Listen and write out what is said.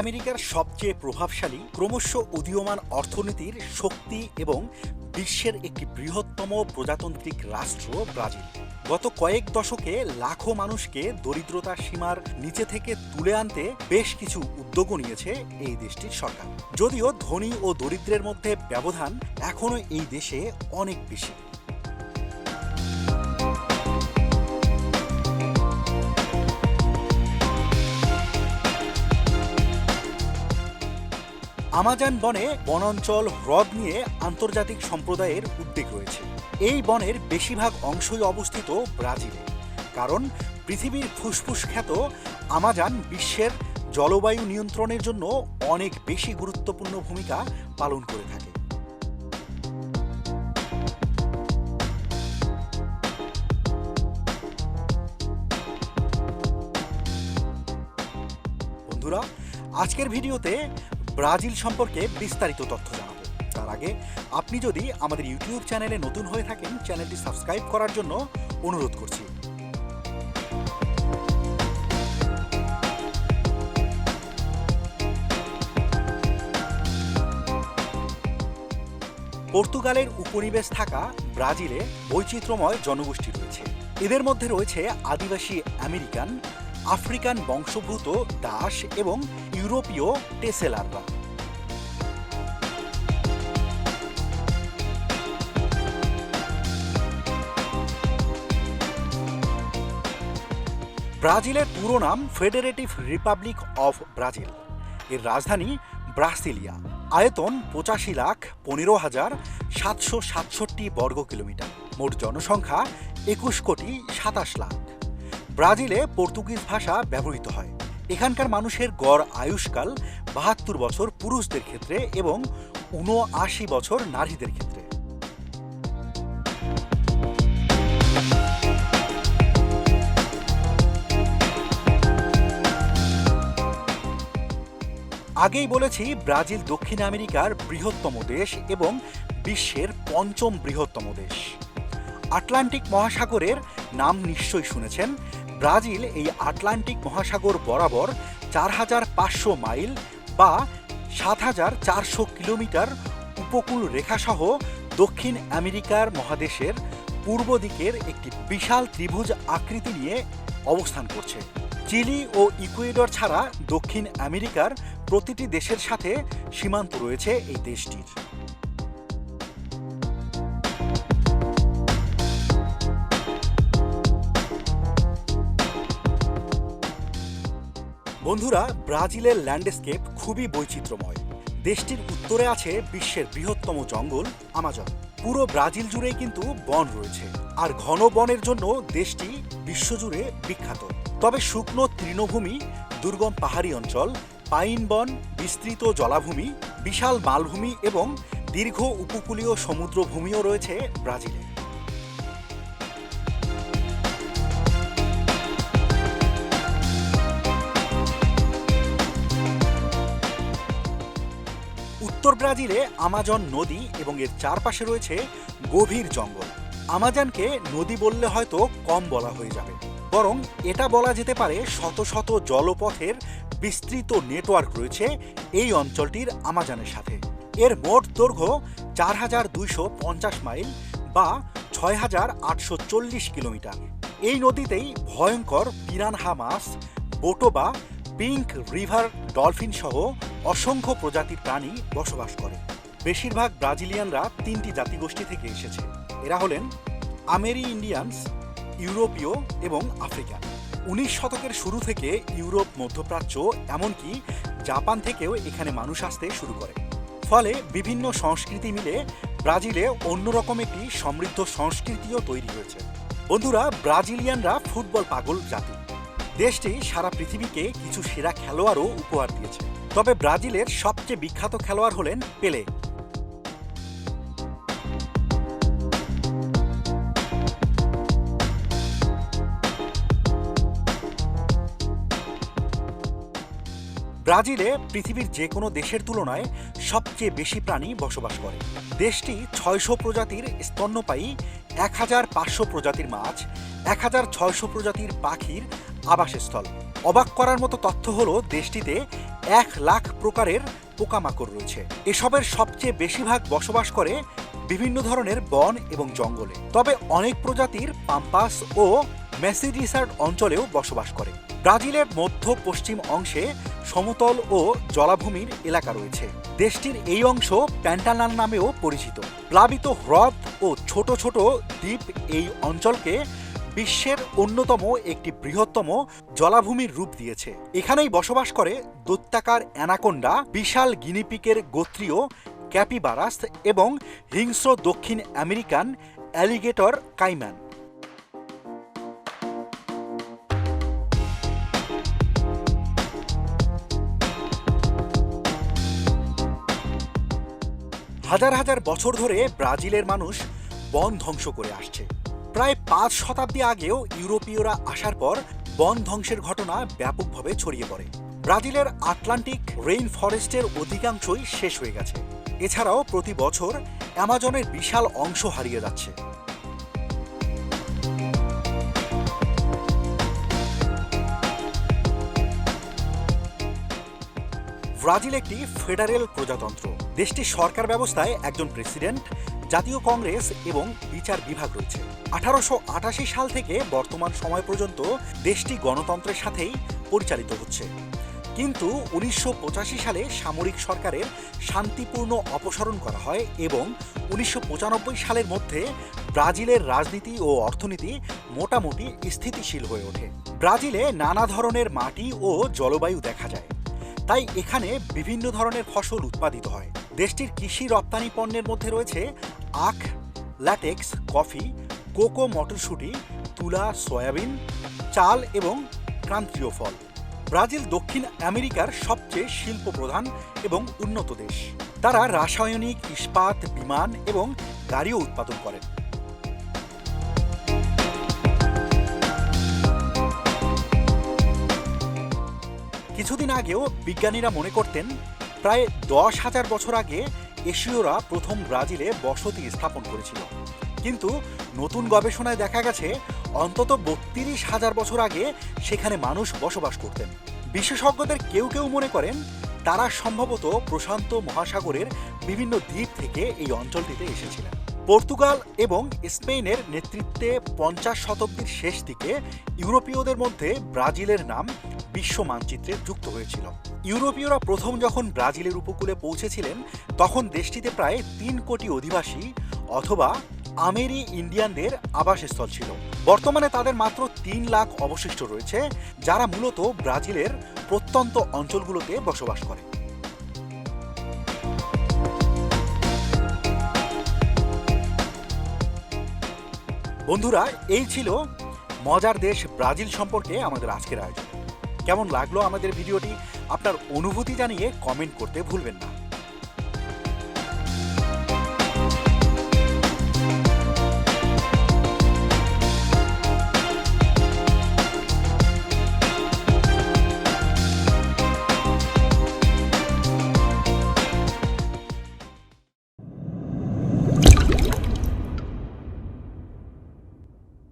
আমেরিকার সবচেয়ে প্রভাবশালী, ক্রমশ উদীয়মান অর্থনীতির শক্তি এবং বিশ্বের একটি বৃহত্তম প্রজাতান্ত্রিক রাষ্ট্র ব্রাজিল। গত কয়েক দশকে লাখো মানুষকে দরিদ্রতার সীমার নিচে থেকে তুলে আনতে বেশ কিছু উদ্যোগও নিয়েছে এই দেশটির সরকার। যদিও ধনী ও দরিদ্রের মধ্যে ব্যবধান এখনও এই দেশে অনেক বেশি। আমাজন বনে বনাঞ্চল, হ্রদ নিয়ে আন্তর্জাতিক সম্প্রদায়ের উদ্বেগ রয়েছে। এই বনের বেশিরভাগ অংশই অবস্থিত ব্রাজিলে। কারণ পৃথিবীর ফুসফুস খ্যাত আমাজন বিশ্বের জলবায়ু নিয়ন্ত্রণের জন্য অনেক বেশি গুরুত্বপূর্ণ ভূমিকা পালন করে থাকে। বন্ধুরা, আজকের ভিডিওতে ব্রাজিল সম্পর্কে বিস্তারিত তথ্য জানাব। তার আগে, আপনি যদি আমাদের ইউটিউব চ্যানেলে নতুন হয়ে থাকেন, চ্যানেলটি সাবস্ক্রাইব করার জন্য অনুরোধ করছি। পর্তুগালের উপনিবেশ থাকা ব্রাজিলে বৈচিত্র্যময় জনগোষ্ঠী রয়েছে। এদের মধ্যে রয়েছে আদিবাসী আমেরিকান আফ্রিকান বংশোদ্ভূত দাস এবং ইউরোপীয় টেসেলাররা। ব্রাজিলের পুরো নাম ফেডারেটিভ রিপাবলিক অফ ব্রাজিল। এর রাজধানী ব্রাসিলিয়া। আয়তন পঁচাশি লাখ পনেরো হাজার সাতশো সাতষট্টি বর্গ কিলোমিটার মোট জনসংখ্যা একুশ কোটি সাতাশ লাখ। ব্রাজিলে পর্তুগিজ ভাষা ব্যবহৃত হয়। এখানকার মানুষের গড় আয়ুষ্কাল বাহাত্তর বছর পুরুষদের ক্ষেত্রে এবং উনআশি বছর নারীদের ক্ষেত্রে। আগেই বলেছি, ব্রাজিল দক্ষিণ আমেরিকার বৃহত্তম দেশ এবং বিশ্বের পঞ্চম বৃহত্তম দেশ। আটলান্টিক মহাসাগরের নাম নিশ্চয়ই শুনেছেন ব্রাজিল এই আটলান্টিক মহাসাগর বরাবর চার হাজার পাঁচশো মাইল বা সাত হাজার চারশো কিলোমিটার উপকূল রেখাসহ দক্ষিণ আমেরিকার মহাদেশের পূর্ব দিকের একটি বিশাল ত্রিভুজ আকৃতি নিয়ে অবস্থান করছে। চিলি ও ইকুয়েডর ছাড়া দক্ষিণ আমেরিকার প্রতিটি দেশের সাথে সীমান্ত রয়েছে এই দেশটির। বন্ধুরা, ব্রাজিলের ল্যান্ডস্কেপ খুবই বৈচিত্র্যময়। দেশটির উত্তরে আছে বিশ্বের বৃহত্তম জঙ্গল, আমাজন। পুরো ব্রাজিল জুড়েই কিন্তু বন রয়েছে, আর ঘন বনের জন্য দেশটি বিশ্বজুড়ে বিখ্যাত। তবে শুকনো তৃণভূমি, দুর্গম পাহাড়ি অঞ্চল, পাইন বন, বিস্তৃত জলাভূমি, বিশাল মালভূমি এবং দীর্ঘ উপকূলীয় সমুদ্রভূমিও রয়েছে ব্রাজিলে। উত্তর ব্রাজিলে আমাজন নদী এবং এর চারপাশে রয়েছে গভীর জঙ্গল। আমাজনকে নদী বললে হয়তো কম বলা হয়ে যাবে। বরং এটা বলা যেতে পারে শত শত জলপথের বিস্তৃত নেটওয়ার্ক রয়েছে এই অঞ্চলটির আমাজনের সাথে। এর মোট দৈর্ঘ্য চার হাজার দুইশো পঞ্চাশ মাইল বা ছয় হাজার আটশো চল্লিশ কিলোমিটার। এই নদীতেই ভয়ঙ্কর পিরানহা মাছ বোটোবা পিঙ্ক রিভার ডলফিন সহ অসংখ্য প্রজাতির প্রাণী বসবাস করে। বেশিরভাগ ব্রাজিলিয়ানরা তিনটি জাতিগোষ্ঠী থেকে এসেছে। এরা হলেন আমেরি ইন্ডিয়ানস, ইউরোপীয় এবং আফ্রিকান। উনিশ শতকের শুরু থেকে ইউরোপ মধ্যপ্রাচ্য, এমনকি জাপান থেকেও এখানে মানুষ আসতে শুরু করে। ফলে বিভিন্ন সংস্কৃতি মিলে ব্রাজিলে অন্যরকম একটি সমৃদ্ধ সংস্কৃতিও তৈরি হয়েছে। বন্ধুরা, ব্রাজিলিয়ানরা ফুটবল পাগল জাতি। দেশটি সারা পৃথিবীকে কিছু সেরা খেলোয়াড়ও উপহার দিয়েছে। তবে ব্রাজিলের সবচেয়ে বিখ্যাত খেলোয়াড় হলেন পেলে। ব্রাজিলে পৃথিবীর যে কোনো দেশের তুলনায় সবচেয়ে বেশি প্রাণী বসবাস করে। দেশটি ছয়শো প্রজাতির স্তন্যপায়ী এক হাজার পাঁচশো প্রজাতির মাছ এক হাজার ছয়শো প্রজাতির পাখির আবাসস্থল। অবাক করার মতো তথ্য হলো দেশটিতে এক লাখ প্রকারের পোকামাকড় রয়েছে। এসবের সবচেয়ে বেশিরভাগ বসবাস করে বিভিন্ন ধরনের বন এবং জঙ্গলে। তবে অনেক প্রজাতির পাম্পাস ও ম্যাসিডিসার্ড অঞ্চলেও বসবাস করে। ব্রাজিলের মধ্য পশ্চিম অংশে সমতল ও জলাভূমির এলাকা রয়েছে। দেশটির এই অংশ প্যান্টানাল নামেও পরিচিত। প্লাবিত হ্রদ ও ছোট ছোট দ্বীপ এই অঞ্চলকে বিশ্বের অন্যতম একটি বৃহত্তম জলাভূমির রূপ দিয়েছে। এখানেই বসবাস করে দৈত্যাকার অ্যানাকোন্ডা, বিশাল গিনিপিকের গোত্রীয় ক্যাপিবারাস এবং হিংস্র দক্ষিণ আমেরিকান অ্যালিগেটর কাইম্যান। হাজার হাজার বছর ধরে ব্রাজিলের মানুষ বন ধ্বংস করে আসছে। প্রায় পাঁচ শতাব্দী আগেও ইউরোপীয়রা আসার পর বন ধ্বংসের ঘটনা ব্যাপকভাবে ছড়িয়ে পড়ে। ব্রাজিলের আটলান্টিক রেইন ফরেস্টের অধিকাংশই শেষ হয়ে গেছে। এছাড়াও প্রতি বছর অ্যামাজনের বিশাল অংশ হারিয়ে যাচ্ছে। ব্রাজিল একটি ফেডারেল প্রজাতন্ত্র। দেশটির সরকার ব্যবস্থায় একজন প্রেসিডেন্ট জাতীয় কংগ্রেস এবং বিচার বিভাগ রয়েছে। আঠারোশো আটাশি সাল থেকে বর্তমান সময় পর্যন্ত দেশটি গণতন্ত্রের সাথেই পরিচালিত হচ্ছে। কিন্তু উনিশশো পঁচাশি সালে সামরিক সরকারের শান্তিপূর্ণ অপসারণ করা হয় এবং উনিশশো পঁচানব্বই সালের মধ্যে ব্রাজিলের রাজনীতি ও অর্থনীতি মোটামুটি স্থিতিশীল হয়ে ওঠে। ব্রাজিলে নানা ধরনের মাটি ও জলবায়ু দেখা যায়। তাই এখানে বিভিন্ন ধরনের ফসল উৎপাদিত হয়। দেশটির কৃষি রপ্তানি পণ্যের মধ্যে রয়েছে আখ, ল্যাটেক্স, কফি, কোকো মটরশুঁটি, তুলা, সয়াবিন, চাল এবং ক্রান্তীয় ফল। ব্রাজিল দক্ষিণ আমেরিকার সবচেয়ে শিল্প প্রধান এবং উন্নত দেশ। তারা রাসায়নিক, ইস্পাত, বিমান এবং গাড়িও উৎপাদন করেন। কিছুদিন আগেও বিজ্ঞানীরা মনে করতেন, প্রায় দশ হাজার বছর আগে এশীয়রা প্রথম ব্রাজিলে বসতি স্থাপন করেছিল। কিন্তু নতুন গবেষণায় দেখা গেছে, অন্তত বত্রিশ হাজার বছর আগে সেখানে মানুষ বসবাস করতেন। বিশেষজ্ঞদের কেউ কেউ মনে করেন, তারা সম্ভবত প্রশান্ত মহাসাগরের বিভিন্ন দ্বীপ থেকে এই অঞ্চলটিতে এসেছিলেন। পর্তুগাল এবং স্পেনের নেতৃত্বে পঞ্চাশ শতাব্দীর শেষ দিকে ইউরোপীয়দের মধ্যে ব্রাজিলের নাম বিশ্ব মানচিত্রে যুক্ত হয়েছিল। ইউরোপীয়রা প্রথম যখন ব্রাজিলের উপকূলে পৌঁছেছিলেন, তখন দেশটিতে প্রায় তিন কোটি অধিবাসী অথবা আমেরি ইন্ডিয়ানদের আবাসস্থল ছিল। বর্তমানে তাদের মাত্র তিন লাখ অবশিষ্ট রয়েছে, যারা মূলত ব্রাজিলের প্রত্যন্ত অঞ্চলগুলোতে বসবাস করে। বন্ধুরা, এই ছিল মজার দেশ ব্রাজিল সম্পর্কে আমাদের আজকের আয়োজন। কেমন লাগল আমাদের ভিডিওটি? আপনার অনুভূতি জানিয়ে কমেন্ট করতে ভুলবেন না।